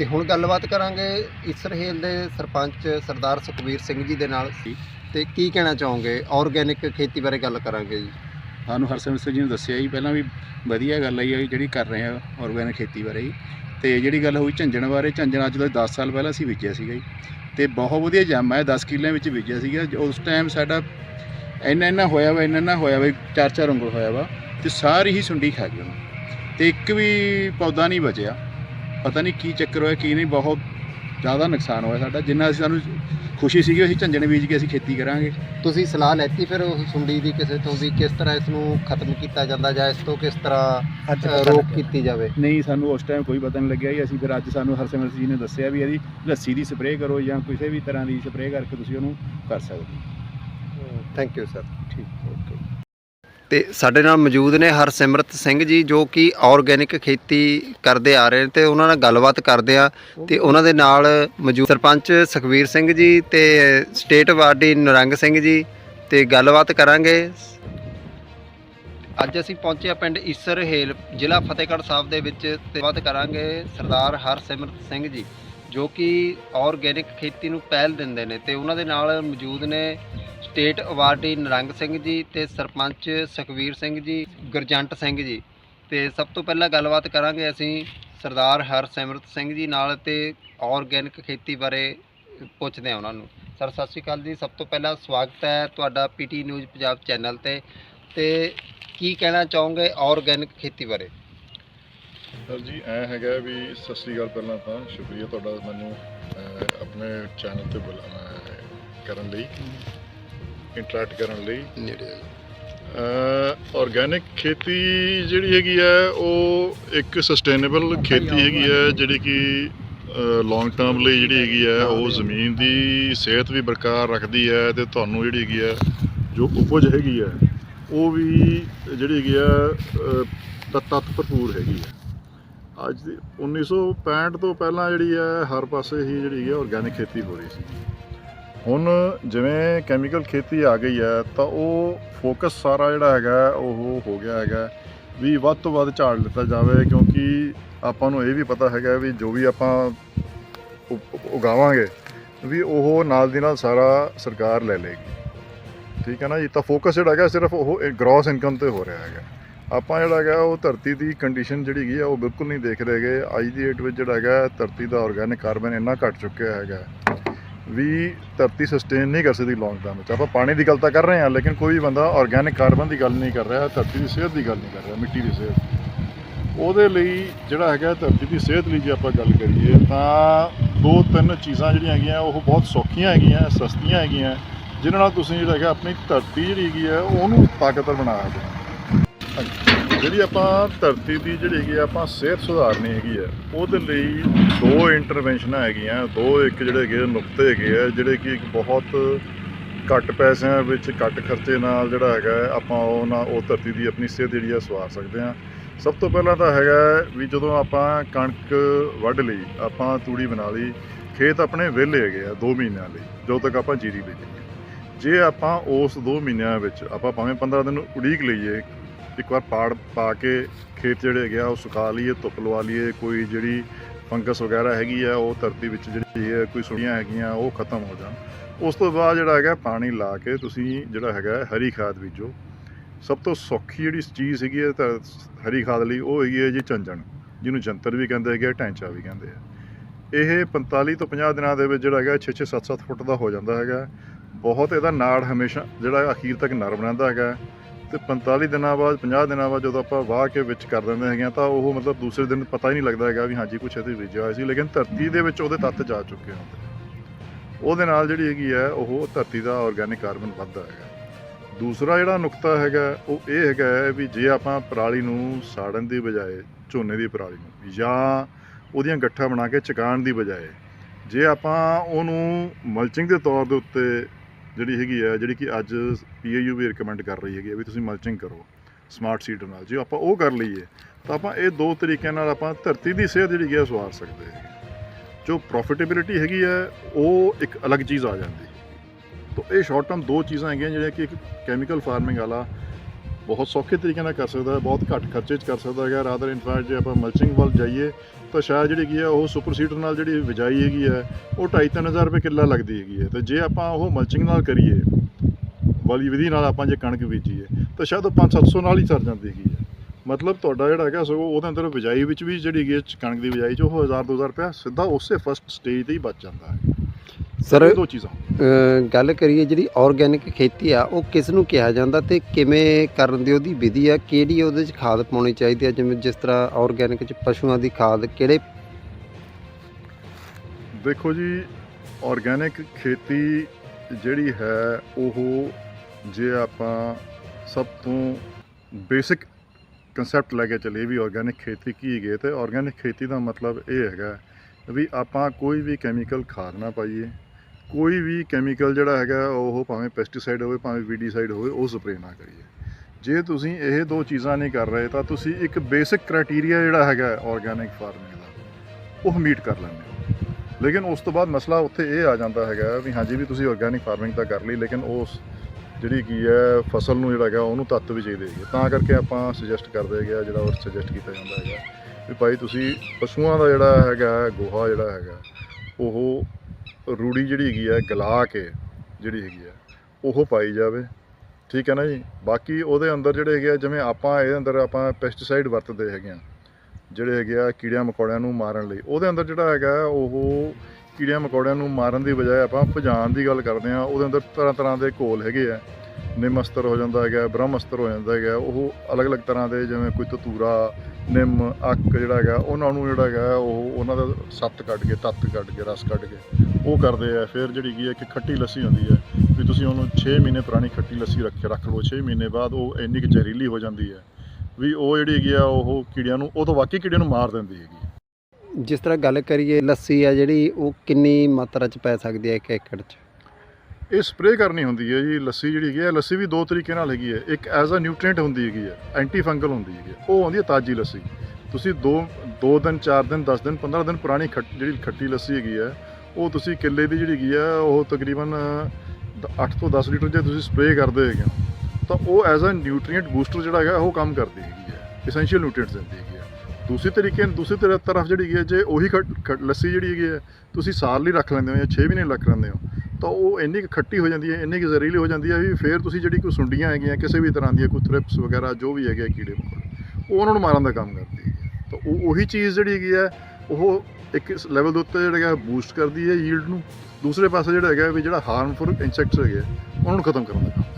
ਤੇ ਹੁਣ ਗੱਲਬਾਤ ਕਰਾਂਗੇ ਇਸਰਹੇਲ ਦੇ ਸਰਪੰਚ ਸਰਦਾਰ ਸੁਖਵੀਰ ਸਿੰਘ ਜੀ ਦੇ ਨਾਲ। ਤੇ ਕੀ ਕਹਿਣਾ ਚਾਹੋਗੇ? ਆਰਗੈਨਿਕ ਖੇਤੀ ਬਾਰੇ ਗੱਲ ਕਰਾਂਗੇ ਜੀ। ਸਾਨੂੰ ਹਰਸਿਮਰਤ ਸਿੰਘ ਜੀ ਨੇ ਦੱਸਿਆ ਜੀ, ਪਹਿਲਾਂ ਵੀ ਵਧੀਆ ਗੱਲ ਹੈ ਜੀ, ਜਿਹੜੀ ਕਰ ਰਹੇ ਆ ਆਰਗੈਨਿਕ ਖੇਤੀ ਬਾਰੇ ਜੀ। ਤੇ ਜਿਹੜੀ ਗੱਲ ਹੋਈ ਝੰਜਣ ਬਾਰੇ, ਝੰਜਣ ਅੱਜ ਤੋਂ 10 ਸਾਲ ਪਹਿਲਾਂ ਅਸੀਂ ਬੀਜਿਆ ਸੀਗਾ ਜੀ। ਤੇ ਬਹੁਤ ਵਧੀਆ ਜੰਮ ਹੈ 10 ਕਿੱਲਿਆਂ ਵਿੱਚ ਬੀਜਿਆ ਸੀਗਾ। ਜੋ ਉਸ ਟਾਈਮ ਸਾਡਾ ਇੰਨਾ ਇੰਨਾ ਹੋਇਆ ਵਾ, ਇੰਨਾ ਇੰਨਾ ਹੋਇਆ ਵਾ, ਚਾਰ ਚਾਰ ਉਂਗਲ ਹੋਇਆ ਵਾ, ਤੇ ਸਾਰੀ ਹੀ ਸੁੰਡੀ ਖਾ ਗਈ ਉਹਨੂੰ। ਤੇ ਇੱਕ ਵੀ ਪੌਦਾ ਨਹੀਂ ਬਚਿਆ। ਪਤਾ ਨਹੀਂ ਕੀ ਚੱਕਰ ਹੋਇਆ ਕੀ ਨਹੀਂ ਬਹੁਤ ਜ਼ਿਆਦਾ ਨੁਕਸਾਨ ਹੋਇਆ ਸਾਡਾ। ਜਿੰਨਾ ਅਸੀਂ ਸਾਨੂੰ ਖੁਸ਼ੀ ਸੀਗੀ ਅਸੀਂ ਝੰਜਣ ਬੀਜ ਕੇ ਅਸੀਂ ਖੇਤੀ ਕਰਾਂਗੇ। ਤੁਸੀਂ ਸਲਾਹ ਲੈਤੀ ਫਿਰ ਉਹ ਸੁੰਡੀ ਦੀ ਕਿਸੇ ਤੋਂ ਵੀ ਕਿਸ ਤਰ੍ਹਾਂ ਇਸ ਨੂੰ ਖਤਮ ਕੀਤਾ ਜਾਂਦਾ ਜਾਂ ਇਸ ਤੋਂ ਕਿਸ ਤਰ੍ਹਾਂ ਰੋਕ ਕੀਤੀ ਜਾਵੇ? ਨਹੀਂ ਸਾਨੂੰ ਉਸ ਟਾਈਮ ਕੋਈ ਪਤਾ ਨਹੀਂ ਲੱਗਿਆ ਜੀ। ਅਸੀਂ ਫਿਰ ਅੱਜ ਸਾਨੂੰ ਹਰਸਿਮਰਤ ਜੀ ਨੇ ਦੱਸਿਆ ਵੀ ਇਹਦੀ ਲੱਸੀ ਦੀ ਸਪਰੇਅ ਕਰੋ ਜਾਂ ਕਿਸੇ ਵੀ ਤਰ੍ਹਾਂ ਦੀ ਸਪਰੇਅ ਕਰਕੇ ਤੁਸੀਂ ਉਹਨੂੰ ਕਰ ਸਕਦੇ ਥੈਂਕ ਯੂ ਸਰ ਠੀਕ ਓਕੇ। ਤੇ ਸਾਡੇ ਨਾਲ ਮੌਜੂਦ ਨੇ ਹਰਸਿਮਰਤ ਸਿੰਘ ਜੀ, ਜੋ ਕਿ ਆਰਗੈਨਿਕ ਖੇਤੀ ਕਰਦੇ ਆ ਰਹੇ ਨੇ ਤੇ ਉਹਨਾਂ ਨਾਲ ਗੱਲਬਾਤ ਕਰਦੇ ਆ ਤੇ ਉਹਨਾਂ ਦੇ ਨਾਲ ਮੌਜੂਦ ਸਰਪੰਚ ਸੁਖਵੀਰ ਸਿੰਘ ਜੀ ਤੇ ਸਟੇਟ ਵਾਰਡੀ ਨਰੰਗ ਸਿੰਘ ਜੀ ਤੇ ਗੱਲਬਾਤ ਕਰਾਂਗੇ। ਅੱਜ ਅਸੀਂ ਪਹੁੰਚੇ ਆ ਪਿੰਡ ਈਸਰ ਹੇਲ, ਜ਼ਿਲ੍ਹਾ ਫਤਿਹਗੜ੍ਹ ਸਾਹਿਬ ਦੇ ਵਿੱਚ ਤੇ ਬਾਤ ਕਰਾਂਗੇ ਸਰਦਾਰ ਹਰਸਿਮਰਤ ਸਿੰਘ ਜੀ, ਜੋ ਕਿ ਆਰਗੈਨਿਕ ਖੇਤੀ ਨੂੰ ਪਹਿਲ ਦਿੰਦੇ ਨੇ ਤੇ ਉਹਨਾਂ ਦੇ ਨਾਲ ਮੌਜੂਦ ਨੇ ਸਟੇਟ ਅਵਾਰਡੀ ਨਰੰਗ ਸਿੰਘ ਜੀ ਤੇ ਸਰਪੰਚ ਸੁਖਵੀਰ ਸਿੰਘ ਜੀ, ਗੁਰਜੰਟ ਸਿੰਘ ਜੀ। ਤੇ ਸਭ ਤੋਂ ਪਹਿਲਾਂ ਗੱਲਬਾਤ ਕਰਾਂਗੇ ਅਸੀਂ ਸਰਦਾਰ ਹਰਸਿਮਰਤ ਸਿੰਘ ਜੀ ਨਾਲ ਤੇ ਆਰਗੈਨਿਕ ਖੇਤੀ ਬਾਰੇ ਪੁੱਛਦੇ ਹਾਂ ਉਹਨਾਂ ਨੂੰ। ਸਰ, ਸਤਿ ਸ਼੍ਰੀ ਅਕਾਲ ਜੀ। ਸਭ ਤੋਂ ਪਹਿਲਾਂ ਸਵਾਗਤ ਹੈ ਤੁਹਾਡਾ ਪੀਟੀ ਨਿਊਜ਼ ਪੰਜਾਬ ਚੈਨਲ ਤੇ। ਤੇ ਕੀ ਕਹਿਣਾ ਚਾਹੋਗੇ ਆਰਗੈਨਿਕ ਖੇਤੀ ਬਾਰੇ? ਸਰ ਜੀ ਐ ਹੈਗਾ ਵੀ ਸਤਿ ਸ੍ਰੀ ਅਕਾਲ ਪਹਿਲਾਂ ਤਾਂ। ਸ਼ੁਕਰੀਆ ਤੁਹਾਡਾ ਮੈਨੂੰ ਆਪਣੇ ਚੈਨਲ ਤੇ ਬੁਲਾਉਣਾ ਕਰਨ ਲਈ। ਇੰਟਰੈਕਟ ਕਰਨ ਲਈ। ਨੇੜੇ ਆਰਗੈਨਿਕ ਖੇਤੀ ਜਿਹੜੀ ਹੈਗੀ ਹੈ ਉਹ ਇੱਕ ਸਸਟੇਨੇਬਲ ਖੇਤੀ ਹੈਗੀ ਹੈ ਜਿਹੜੀ ਕਿ ਲੌਂਗ ਟਰਮ ਲਈ ਜਿਹੜੀ ਹੈਗੀ ਹੈ ਉਹ ਜ਼ਮੀਨ ਦੀ ਸਿਹਤ ਵੀ ਬਰਕਰਾਰ ਰੱਖਦੀ ਹੈ ਤੇ ਤੁਹਾਨੂੰ ਜਿਹੜੀ ਹੈਗੀ ਹੈ ਜੋ ਉਪਜ ਹੈਗੀ ਹੈ ਉਹ ਵੀ ਜਿਹੜੀ ਹੈਗੀ ਹੈ ਤੱਤ ਤੱਤ ਭਰਪੂਰ ਹੈਗੀ ਹੈ। ਅੱਜ ਦੀ 1965 ਤੋਂ ਪਹਿਲਾਂ ਜਿਹੜੀ ਹੈ ਹਰ ਪਾਸੇ ਹੀ ਜਿਹੜੀ ਹੈ ਆਰਗੈਨਿਕ ਖੇਤੀ ਹੋ ਰਹੀ ਸੀ। ਹੁਣ ਜਿਵੇਂ ਕੈਮੀਕਲ ਖੇਤੀ ਆ ਗਈ ਹੈ, ਤਾਂ ਉਹ ਫੋਕਸ ਸਾਰਾ ਜਿਹੜਾ ਹੈਗਾ, ਉਹ ਹੋ ਗਿਆ ਹੈਗਾ ਵੀ ਵੱਧ ਤੋਂ ਵੱਧ ਝਾੜ ਲਿੱਤਾ ਜਾਵੇ, ਕਿਉਂਕਿ ਆਪਾਂ ਨੂੰ ਇਹ ਵੀ ਪਤਾ ਹੈਗਾ ਵੀ ਜੋ ਵੀ ਆਪਾਂ ਉਗਾਵਾਂਗੇ, ਵੀ ਉਹ ਨਾਲ ਦੀ ਨਾਲ ਸਾਰਾ ਸਰਕਾਰ ਲੈ ਲੇਗੀ ਠੀਕ ਹੈ ਨਾ ਜੀ? ਤਾਂ ਫੋਕਸ ਜਿਹੜਾ ਹੈਗਾ, ਸਿਰਫ ਉਹ ਗ੍ਰੋਸ ਇਨਕਮ ਤੇ ਹੋ ਰਿਹਾ ਹੈਗਾ। ਆਪਾਂ ਜਿਹੜਾ ਹੈਗਾ, ਉਹ ਧਰਤੀ ਦੀ ਕੰਡੀਸ਼ਨ ਜਿਹੜੀ ਹੈਗੀ ਆ, ਉਹ ਬਿਲਕੁਲ ਨਹੀਂ ਦੇਖ ਰਹੇਗੇ ਅੱਜ ਦੀ ਡੇਟ ਵਿੱਚ ਜਿਹੜਾ ਹੈਗਾ, ਧਰਤੀ ਦਾ ਆਰਗੈਨਿਕ ਕਾਰਬਨ ਇੰਨਾ ਘਟ ਚੁੱਕਿਆ ਹੈਗਾ। ਵੀ ਧਰਤੀ ਸਸਟੇਨ ਨਹੀਂ ਕਰ ਸਕਦੀ ਲੌਂਗ ਟਰਮ ਵਿੱਚ। ਆਪਾਂ ਪਾਣੀ ਦੀ ਗੱਲ ਤਾਂ ਕਰ ਰਹੇ ਹਾਂ, ਲੇਕਿਨ ਕੋਈ ਵੀ ਬੰਦਾ ਆਰਗੈਨਿਕ ਕਾਰਬਨ ਦੀ ਗੱਲ ਨਹੀਂ ਕਰ ਰਿਹਾ, ਧਰਤੀ ਦੀ ਸਿਹਤ ਦੀ ਗੱਲ ਨਹੀਂ ਕਰ ਰਿਹਾ, ਮਿੱਟੀ ਦੀ ਸਿਹਤ। ਉਹਦੇ ਲਈ ਜਿਹੜਾ ਹੈਗਾ ਧਰਤੀ ਦੀ ਸਿਹਤ ਲਈ ਜੇ ਆਪਾਂ ਗੱਲ ਕਰੀਏ, ਤਾਂ ਦੋ ਤਿੰਨ ਚੀਜ਼ਾਂ ਜਿਹੜੀਆਂ ਹੈਗੀਆਂ, ਉਹ ਬਹੁਤ ਸੌਖੀਆਂ ਹੈਗੀਆਂ, ਸਸਤੀਆਂ ਹੈਗੀਆਂ, ਜਿਨ੍ਹਾਂ ਨਾਲ ਤੁਸੀਂ ਜਿਹੜਾ ਹੈਗਾ ਆਪਣੀ ਧਰਤੀ ਜਿਹੜੀ ਹੈਗੀ ਹੈ, ਉਹਨੂੰ ਤਾਕਤਵਰ ਬਣਾ ਸਕਦੇ ਹੋ। ਜਿਹੜੀ ਆਪਾਂ ਧਰਤੀ ਦੀ ਜਿਹੜੀ ਹੈਗੀ ਆ, ਆਪਾਂ ਸਿਹਤ ਸੁਧਾਰਨੀ ਹੈਗੀ ਹੈ ਉਹਦੇ ਲਈ ਦੋ ਇੰਟਰਵੈਂਸ਼ਨਾਂ ਹੈਗੀਆਂ ਦੋ ਇੱਕ ਜਿਹੜੇ ਹੈਗੇ ਆ ਨੁਕਤੇ ਹੈਗੇ ਆ ਜਿਹੜੇ ਕਿ ਇੱਕ ਬਹੁਤ ਘੱਟ ਪੈਸਿਆਂ ਵਿੱਚ ਘੱਟ ਖਰਚੇ ਨਾਲ ਜਿਹੜਾ ਹੈਗਾ ਆਪਾਂ ਉਹ ਨਾ ਉਹ ਧਰਤੀ ਦੀ ਆਪਣੀ ਸਿਹਤ ਜਿਹੜੀ ਆ ਸਵਾਰ ਸਕਦੇ ਹਾਂ। ਸਭ ਤੋਂ ਪਹਿਲਾਂ ਤਾਂ ਹੈਗਾ ਵੀ ਜਦੋਂ ਆਪਾਂ ਕਣਕ ਵੱਢ ਲਈ ਆਪਾਂ ਤੂੜੀ ਬਣਾ ਲਈ ਖੇਤ ਆਪਣੇ ਵਿਹਲੇ ਹੈਗੇ ਆ 2 ਮਹੀਨਿਆਂ ਲਈ ਜਦੋਂ ਤੱਕ ਆਪਾਂ ਜੀਰੀ ਬੀਜਾਂਗੇ ਜੇ ਆਪਾਂ ਉਸ 2 ਮਹੀਨਿਆਂ ਵਿੱਚ ਆਪਾਂ ਭਾਵੇਂ 15 ਦਿਨ ਉਡੀਕ ਲਈਏ ਇੱਕ ਵਾਰ ਪਾੜ ਪਾ ਕੇ ਖੇਤ ਜਿਹੜੇ ਹੈਗੇ ਆ ਉਹ ਸੁਕਾ ਲਈਏ ਧੁੱਪ ਲਵਾ ਲਈਏ ਕੋਈ ਜਿਹੜੀ ਫੰਗਸ ਵਗੈਰਾ ਹੈਗੀ ਆ ਉਹ ਧਰਤੀ ਵਿੱਚ ਜਿਹੜੀ ਹੈ ਕੋਈ ਸੁੜੀਆਂ ਹੈਗੀਆਂ ਉਹ ਖਤਮ ਹੋ ਜਾਣ। ਉਸ ਤੋਂ ਬਾਅਦ ਜਿਹੜਾ ਹੈਗਾ ਪਾਣੀ ਲਾ ਕੇ ਤੁਸੀਂ ਜਿਹੜਾ ਹੈਗਾ ਹਰੀ ਖਾਦ ਬੀਜੋ। ਸਭ ਤੋਂ ਸੌਖੀ ਜਿਹੜੀ ਚੀਜ਼ ਹੈਗੀ ਹੈ ਤਾਂ ਹਰੀ ਖਾਦ ਲਈ ਉਹ ਹੈਗੀ ਹੈ ਜੀ ਚੰਜਣ ਜਿਹਨੂੰ ਜੰਤਰ ਵੀ ਕਹਿੰਦੇ ਹੈਗੇ ਆ, ਟੈਂਚਾ ਵੀ ਕਹਿੰਦੇ ਆ। ਇਹ 45 ਤੋਂ 50 ਦਿਨਾਂ ਦੇ ਵਿੱਚ ਜਿਹੜਾ ਹੈਗਾ 6-6 7-7 ਫੁੱਟ ਦਾ ਹੋ ਜਾਂਦਾ ਹੈਗਾ। ਬਹੁਤ ਇਹਦਾ ਨਾੜ ਹਮੇਸ਼ਾ ਜਿਹੜਾ ਅਖੀਰ ਤੱਕ ਨਰਮ ਰਹਿੰਦਾ ਹੈਗਾ। ਤੇ 45 ਦਿਨਾਂ ਬਾਅਦ 50 ਦਿਨਾਂ ਬਾਅਦ ਜਦੋਂ ਆਪਾਂ ਵਾਹ ਕੇ ਵਿੱਚ ਕਰ ਦਿੰਦੇ ਹੈਗੇ ਆ ਤਾਂ ਉਹ ਮਤਲਬ ਦੂਸਰੇ ਦਿਨ ਪਤਾ ਹੀ ਨਹੀਂ ਲੱਗਦਾ ਹੈਗਾ ਵੀ ਹਾਂਜੀ ਕੁਛ ਇਹਦੇ ਬੀਜਿਆ ਹੋਇਆ ਸੀ, ਲੇਕਿਨ ਧਰਤੀ ਦੇ ਵਿੱਚ ਉਹਦੇ ਤੱਤ ਜਾ ਚੁੱਕੇ ਹੁੰਦੇ ਉਹਦੇ ਨਾਲ ਜਿਹੜੀ ਹੈਗੀ ਹੈ, ਉਹ ਧਰਤੀ ਦਾ ਆਰਗੈਨਿਕ ਕਾਰਬਨ ਵੱਧਦਾ ਹੈਗਾ। ਦੂਸਰਾ ਜਿਹੜਾ ਨੁਕਤਾ ਹੈਗਾ, ਉਹ ਇਹ ਹੈਗਾ ਵੀ ਜੇ ਆਪਾਂ ਪਰਾਲੀ ਨੂੰ ਸਾੜਨ ਦੀ ਬਜਾਏ, ਝੋਨੇ ਦੀ ਪਰਾਲੀ ਨੂੰ, ਜਾਂ ਉਹਦੀਆਂ ਗੱਠਾਂ ਬਣਾ ਕੇ ਚਕਾਉਣ ਦੀ ਬਜਾਏ, ਜੇ ਆਪਾਂ ਉਹਨੂੰ ਮਲਚਿੰਗ ਦੇ ਤੌਰ ਦੇ ਉੱਤੇ ਜਿਹੜੀ ਹੈਗੀ ਹੈ ਜਿਹੜੀ ਕਿ ਅੱਜ ਪੀਏਯੂ ਵੀ ਰეკਮੈਂਡ ਕਰ ਰਹੀ ਹੈਗੀ ਹੈ ਵੀ ਤੁਸੀਂ ਮਲਚਿੰਗ ਕਰੋ ਸਮਾਰਟ ਸੀਡਰ ਨਾਲ। ਜੇ ਆਪਾਂ ਉਹ ਕਰ ਲਈਏ, ਤਾਂ ਆਪਾਂ ਇਹ ਦੋ ਤਰੀਕਿਆਂ ਨਾਲ ਆਪਾਂ ਧਰਤੀ ਦੀ ਸਿਹਤ ਜਿਹੜੀ ਹੈ ਸਵਾਰ ਸਕਦੇ ਹਾਂ ਜੋ ਪ੍ਰੋਫਿਟੇਬਿਲਿਟੀ ਹੈਗੀ ਹੈ ਉਹ ਇੱਕ ਅਲੱਗ ਚੀਜ਼ ਆ ਜਾਂਦੀ। ਤਾਂ ਇਹ ਸ਼ਾਰਟ ਟਰਮ ਦੋ ਚੀਜ਼ਾਂ ਹੈਗੀਆਂ ਜਿਹੜੀਆਂ ਕਿ ਇੱਕ ਕੈਮੀਕਲ ਫਾਰਮਿੰਗ ਵਾਲਾ ਬਹੁਤ ਸੌਖੇ ਤਰੀਕੇ ਨਾਲ ਕਰ ਸਕਦਾ ਹੈ, ਬਹੁਤ ਘੱਟ ਖਰਚੇ 'ਚ ਕਰ ਸਕਦਾ ਹੈਗਾ। ਰਾਦਰ ਇਨਫੈਕਟ ਜੇ ਆਪਾਂ ਮਲਚਿੰਗ ਵੱਲ ਜਾਈਏ, ਤਾਂ ਸ਼ਾਇਦ ਜਿਹੜੀ ਕੀ ਹੈ, ਉਹ ਸੁਪਰ ਸੀਡਰ ਨਾਲ ਜਿਹੜੀ ਬਿਜਾਈ ਹੈਗੀ ਹੈ, ਉਹ 2.5-3000 ਰੁਪਏ ਕਿੱਲਾ ਲੱਗਦੀ ਹੈਗੀ ਹੈ। ਤੇ ਜੇ ਆਪਾਂ ਉਹ ਮਲਚਿੰਗ ਨਾਲ ਕਰੀਏ, ਵਾਲੀ ਵਿਧੀ ਨਾਲ ਆਪਾਂ ਜੇ ਕਣਕ ਬੀਜੀਏ, ਤਾਂ ਸ਼ਾਇਦ ਉਹ 5-700 ਨਾਲ ਹੀ ਸਰ ਜਾਂਦੀ ਹੈਗੀ ਹੈ। ਮਤਲਬ ਤੁਹਾਡਾ ਜਿਹੜਾ ਹੈਗਾ, ਸਗੋਂ ਉਹਦੇ ਅੰਦਰ ਬਿਜਾਈ ਵਿੱਚ ਵੀ ਜਿਹੜੀ ਹੈਗੀ ਹੈ, ਕਣਕ ਦੀ ਬਿਜਾਈ 'ਚ ਉਹ 1000-2000 ਰੁਪਏ ਸਿੱਧਾ ਉਸੇ ਫਸਟ ਸਟੇਜ ਤੇ ਹੀ ਬਚ ਜਾਂਦਾ ਹੈ। ਸਰ ਇਹ ਦੋ ਚੀਜ਼ਾਂ। ਅ, ਗੱਲ ਕਰੀਏ ਜਿਹੜੀ ਆਰਗੈਨਿਕ ਖੇਤੀ ਆ ਉਹ ਕਿਸ ਨੂੰ ਕਿਹਾ ਜਾਂਦਾ ਤੇ ਕਿਵੇਂ ਕਰਨ ਦੀ ਉਹਦੀ ਵਿਧੀ ਆ ਕਿਹੜੀ ਉਹਦੇ ਚ ਖਾਦ ਪਾਉਣੀ ਚਾਹੀਦੀ ਆ ਜਿਵੇਂ ਜਿਸ ਤਰ੍ਹਾਂ ਆਰਗੈਨਿਕ ਚ ਪਸ਼ੂਆਂ ਦੀ ਖਾਦ ਕਿਹੜੇ ਦੇਖੋ ਜੀ ਆਰਗੈਨਿਕ ਖੇਤੀ ਜਿਹੜੀ ਹੈ ਉਹ ਜੇ ਆਪਾਂ ਸਭ ਤੋਂ ਬੇਸਿਕ ਕਨਸੈਪਟ ਲੈ ਕੇ ਚੱਲੀਏ ਵੀ ਆਰਗੈਨਿਕ ਖੇਤੀ ਕੀ ਹੈਗੀ ਹੈ ਤੇ ਆਰਗੈਨਿਕ ਖੇਤੀ ਦਾ ਮਤਲਬ ਇਹ ਹੈਗਾ ਵੀ ਆਪਾਂ ਕੋਈ ਵੀ ਕੈਮੀਕਲ ਖਾਦ ਨਾ ਪਾਈਏ ਕੋਈ ਵੀ ਕੈਮੀਕਲ ਜਿਹੜਾ ਹੈਗਾ, ਉਹ ਭਾਵੇਂ ਪੈਸਟੀਸਾਈਡ ਹੋਵੇ, ਭਾਵੇਂ ਵੀਡੀਸਾਈਡ ਹੋਵੇ, ਉਹ ਸਪਰੇਅ ਨਾ ਕਰੀਏ। ਜੇ ਤੁਸੀਂ ਇਹ ਦੋ ਚੀਜ਼ਾਂ ਨਹੀਂ ਕਰ ਰਹੇ, ਤਾਂ ਤੁਸੀਂ ਇੱਕ ਬੇਸਿਕ ਕ੍ਰਾਈਟੇਰੀਆ ਜਿਹੜਾ ਹੈਗਾ ਆਰਗੈਨਿਕ ਫਾਰਮਿੰਗ ਦਾ, ਉਹ ਮੀਟ ਕਰ ਲੈਂਦੇ ਹੋ। ਲੇਕਿਨ ਉਸ ਤੋਂ ਬਾਅਦ ਮਸਲਾ ਉੱਥੇ ਇਹ ਆ ਜਾਂਦਾ ਹੈਗਾ ਵੀ ਹਾਂਜੀ ਵੀ ਤੁਸੀਂ ਆਰਗੈਨਿਕ ਫਾਰਮਿੰਗ ਤਾਂ ਕਰ ਲਈ, ਲੇਕਿਨ ਉਸ ਜਿਹੜੀ ਕੀ ਹੈ, ਫਸਲ ਨੂੰ ਜਿਹੜਾ ਹੈਗਾ, ਉਹਨੂੰ ਤੱਤ ਵੀ ਚਾਹੀਦੇ ਹੈਗੇ। ਤਾਂ ਕਰਕੇ ਆਪਾਂ ਸੁਜੈਸਟ ਕਰਦੇ ਹੈਗੇ ਜਿਹੜਾ ਉਹ ਸੁਜੈਸਟ ਕੀਤਾ ਜਾਂਦਾ ਹੈਗਾ, ਵੀ ਭਾਈ ਤੁਸੀਂ ਪਸ਼ੂਆਂ ਦਾ ਜਿਹੜਾ ਹੈਗਾ, ਗੋਹਾ ਜਿਹੜਾ ਹੈਗਾ, ਉਹ ਰੂੜੀ ਜਿਹੜੀ ਹੈਗੀ ਹੈ ਗਲਾ ਕੇ ਜਿਹੜੀ ਹੈਗੀ ਆ, ਉਹ ਪਾਈ ਜਾਵੇ। ਠੀਕ ਹੈ ਨਾ ਜੀ? ਬਾਕੀ ਉਹਦੇ ਅੰਦਰ ਜਿਹੜੇ ਹੈਗੇ ਆ, ਜਿਵੇਂ ਆਪਾਂ ਇਹਦੇ ਅੰਦਰ ਆਪਾਂ ਪੈਸਟੀਸਾਈਡ ਵਰਤਦੇ ਹੈਗੇ ਆ, ਜਿਹੜੇ ਹੈਗੇ ਆ ਕੀੜਿਆਂ ਮਕੌੜਿਆਂ ਨੂੰ ਮਾਰਨ ਲਈ। ਉਹਦੇ ਅੰਦਰ ਜਿਹੜਾ ਹੈਗਾ, ਉਹ ਕੀੜਿਆਂ ਮਕੌੜਿਆਂ ਨੂੰ ਮਾਰਨ ਦੀ ਬਜਾਏ ਆਪਾਂ ਭਜਾਉਣ ਦੀ ਗੱਲ ਕਰਦੇ ਆ ਉਹਦੇ ਅੰਦਰ ਤਰ੍ਹਾਂ ਤਰ੍ਹਾਂ ਦੇ ਘੋਲ ਹੈਗੇ ਆ। ਨਿੰਮ ਅਸਤਰ ਹੋ ਜਾਂਦਾ ਹੈਗਾ, ਬ੍ਰਹਮ ਅਸਤਰ ਹੋ ਜਾਂਦਾ ਹੈਗਾ। ਉਹ ਅਲੱਗ-ਅਲੱਗ ਤਰ੍ਹਾਂ ਦੇ, ਜਿਵੇਂ ਕੋਈ ਤਤੂਰਾ ਨਿੰਮ, ਅੱਕ ਜਿਹੜਾ ਹੈਗਾ, ਉਹਨਾਂ ਨੂੰ ਜਿਹੜਾ ਹੈਗਾ, ਉਹ ਉਹਨਾਂ ਦਾ ਸੱਤ ਕੱਢ ਕੇ, ਤੱਤ ਕੱਢ ਕੇ, ਰਸ ਕੱਢ ਕੇ ਉਹ ਕਰਦੇ ਆ। ਫਿਰ ਜਿਹੜੀ ਕੀ ਹੈ ਕਿ ਖੱਟੀ ਲੱਸੀ ਹੁੰਦੀ ਹੈ ਵੀ ਤੁਸੀਂ ਉਹਨੂੰ 6 ਮਹੀਨੇ ਪੁਰਾਣੀ ਖੱਟੀ ਲੱਸੀ ਰੱਖ ਕੇ ਰੱਖ ਲਓ। 6 ਮਹੀਨੇ ਬਾਅਦ ਉਹ ਇੰਨੀ ਕੁ ਜ਼ਹਿਰੀਲੀ ਹੋ ਜਾਂਦੀ ਹੈ ਵੀ ਉਹ ਜਿਹੜੀ ਹੈਗੀ ਆ, ਉਹ ਕੀੜਿਆਂ ਨੂੰ, ਉਹ ਤੋਂ ਵਾਕਈ ਕੀੜਿਆਂ ਨੂੰ ਮਾਰ ਦਿੰਦੀ ਹੈਗੀ ਜਿਸ ਤਰ੍ਹਾਂ ਗੱਲ ਕਰੀਏ, ਲੱਸੀ ਆ ਜਿਹੜੀ, ਉਹ ਕਿੰਨੀ ਮਾਤਰਾ ਚ ਪੈ ਸਕਦੀ ਹੈ ਇੱਕ ਏਕੜ ਚ? ਇਹ ਸਪਰੇਅ ਕਰਨੀ ਹੁੰਦੀ ਹੈ ਜੀ, ਲੱਸੀ ਜਿਹੜੀ ਹੈਗੀ ਹੈ ਲੱਸੀ ਵੀ ਦੋ ਤਰੀਕੇ ਨਾਲ ਹੈਗੀ ਹੈ। ਇੱਕ ਐਜ਼ ਅ ਨਿਊਟ੍ਰੀਐਂਟ ਹੁੰਦੀ ਹੈਗੀ ਹੈ ਐਂਟੀ ਫੰਗਲ ਹੁੰਦੀ ਹੈਗੀ ਉਹ ਆਉਂਦੀ ਹੈ ਤਾਜ਼ੀ ਲੱਸੀ। ਤੁਸੀਂ ਦੋ ਦੋ ਦਿਨ, ਚਾਰ ਦਿਨ 10 ਦਿਨ 15 ਦਿਨ ਪੁਰਾਣੀ ਖੱਟ, ਜਿਹੜੀ ਖੱਟੀ ਲੱਸੀ ਹੈਗੀ ਹੈ, ਉਹ ਤੁਸੀਂ ਕਿੱਲੇ ਦੀ ਜਿਹੜੀ ਹੈਗੀ ਹੈ, ਉਹ ਤਕਰੀਬਨ 8 ਤੋਂ 10 ਲੀਟਰ ਜੇ ਤੁਸੀਂ ਸਪਰੇਅ ਕਰਦੇ ਹੈਗੇ ਹੋ, ਤਾਂ ਉਹ ਐਜ਼ ਅ ਨਿਊਟ੍ਰੀਐਂਟ ਬੂਸਟਰ ਜਿਹੜਾ ਹੈਗਾ, ਉਹ ਕੰਮ ਕਰਦੀ ਹੈਗੀ ਹੈ। ਐਸੈਂਸ਼ੀਅਲ ਨਿਊਟ੍ਰੀਐਂਟਸ ਦਿੰਦੀ ਹੈਗੀ ਹੈ। ਦੂਸਰੇ ਤਰੀਕੇ, ਦੂਸਰੀ ਤਰ- ਤਰਫ ਜਿਹੜੀ ਹੈਗੀ ਹੈ, ਜੇ ਉਹੀ ਖੱਟ- ਲੱਸੀ ਜਿਹੜੀ ਹੈਗੀ ਹੈ, ਤੁਸੀਂ ਸਾਲ ਲਈ ਰੱਖ ਲੈਂਦੇ ਹੋ ਜਾਂ 6 ਮਹੀਨੇ ਰੱਖ ਲੈਂਦੇ ਹੋ ਤਾਂ ਉਹ ਇੰਨੀ ਕੁ ਖੱਟੀ ਹੋ ਜਾਂਦੀ ਹੈ ਇੰਨੀ ਕੁ ਜ਼ਹਿਰੀਲੀ ਹੋ ਜਾਂਦੀ ਹੈ ਵੀ ਫਿਰ ਤੁਸੀਂ ਜਿਹੜੀ ਕੋਈ ਸੁੰਡੀਆਂ ਹੈਗੀਆਂ ਕਿਸੇ ਵੀ ਤਰ੍ਹਾਂ ਦੀਆਂ ਕੋਈ ਥ੍ਰਿਪਸ ਵਗੈਰਾ ਜੋ ਵੀ ਹੈਗੇ ਆ ਕੀੜੇ ਮਕੌੜੇ ਉਹ ਉਹਨਾਂ ਨੂੰ ਮਾਰਨ ਦਾ ਕੰਮ ਕਰਦੀ ਹੈ। ਤਾਂ ਉਹ ਉਹੀ ਚੀਜ਼ ਜਿਹੜੀ ਹੈਗੀ ਹੈ ਉਹ ਇੱਕ ਲੈਵਲ ਦੇ ਉੱਤੇ ਜਿਹੜਾ ਹੈਗਾ ਬੂਸਟ ਕਰਦੀ ਹੈ ਯੀਲਡ ਨੂੰ। ਦੂਸਰੇ ਪਾਸੇ ਜਿਹੜਾ ਹੈਗਾ ਵੀ ਜਿਹੜਾ ਹਾਰਮਫੁਲ ਇਨਸੈਕਟਸ ਹੈਗੇ ਆ, ਉਹਨਾਂ ਨੂੰ ਖਤਮ ਕਰਨ ਦਾ ਕੰਮ